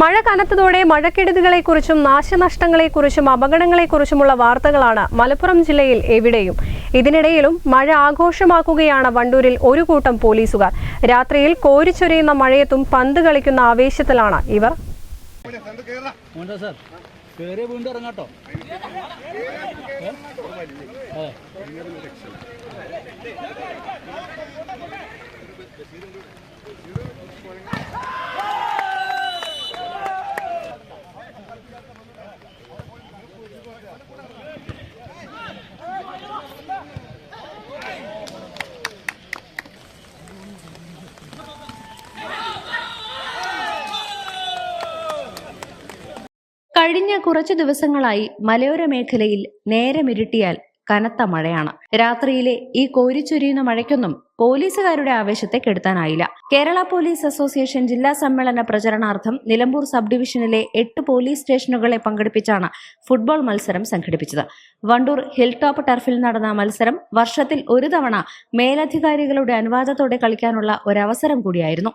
മഴ കനത്തതോടെ മഴക്കെടുതികളെക്കുറിച്ചും നാശനഷ്ടങ്ങളെക്കുറിച്ചും അപകടങ്ങളെക്കുറിച്ചുമുള്ള വാർത്തകളാണ് മലപ്പുറം ജില്ലയിൽ എവിടെയും. ഇതിനിടയിലും മഴ ആഘോഷമാക്കുകയാണ് വണ്ടൂരിൽ ഒരു കൂട്ടം പോലീസുകാർ. രാത്രിയിൽ കോരിച്ചൊരിയുന്ന മഴയത്തും പന്ത് കളിക്കുന്ന ആവേശത്തിലാണ് ഇവർ. കഴിഞ്ഞ കുറച്ചു ദിവസങ്ങളായി മലയോര മേഖലയിൽ നേരമിരുട്ടിയാൽ കനത്ത മഴയാണ്. രാത്രിയിലെ ഈ കോരിച്ചൊരിയുന്ന മഴയ്ക്കൊന്നും പോലീസുകാരുടെ ആവേശത്തെ കെടുത്താനായില്ല. കേരള പോലീസ് അസോസിയേഷൻ ജില്ലാ സമ്മേളന പ്രചരണാർത്ഥം നിലമ്പൂർ സബ് ഡിവിഷനിലെ എട്ട് പോലീസ് സ്റ്റേഷനുകളെ പങ്കെടുപ്പിച്ചാണ് ഫുട്ബോൾ മത്സരം സംഘടിപ്പിച്ചത്. വണ്ടൂർ ഹിൽ ടോപ്പ് ടർഫിൽ നടന്ന മത്സരം വർഷത്തിൽ ഒരു തവണ മേലധികാരികളുടെ അനുവാദത്തോടെ കളിക്കാനുള്ള ഒരവസരം കൂടിയായിരുന്നു.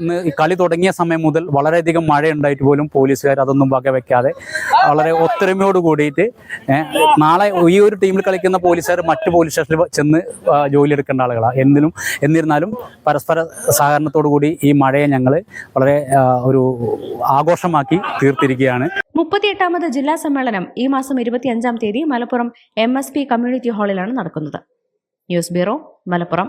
ഇന്ന് കളി തുടങ്ങിയ സമയം മുതൽ വളരെയധികം മഴ ഉണ്ടായിട്ട് പോലും പോലീസുകാർ അതൊന്നും വകവെക്കാതെ വളരെ ഒത്തൊരുമയോട് കൂടിയിട്ട് നാളെ ഈ ഒരു ടീമിൽ കളിക്കുന്ന പോലീസുകാർ മറ്റു പോലീസ് സ്റ്റേഷനിൽ ചെന്ന് ജോലിയെടുക്കേണ്ട ആളുകളാണ് എന്തിനും എന്നിരുന്നാലും പരസ്പര സഹകരണത്തോടു കൂടി ഈ മഴയെ ഞങ്ങൾ വളരെ ഒരു ആഘോഷമാക്കി തീർത്തിരിക്കുകയാണ്. മുപ്പത്തിയെട്ടാമത് ജില്ലാ സമ്മേളനം ഈ മാസം ഇരുപത്തിയഞ്ചാം തീയതി Malappuram M S P community ഹാളിലാണ് നടക്കുന്നത്. News bureau Malappuram.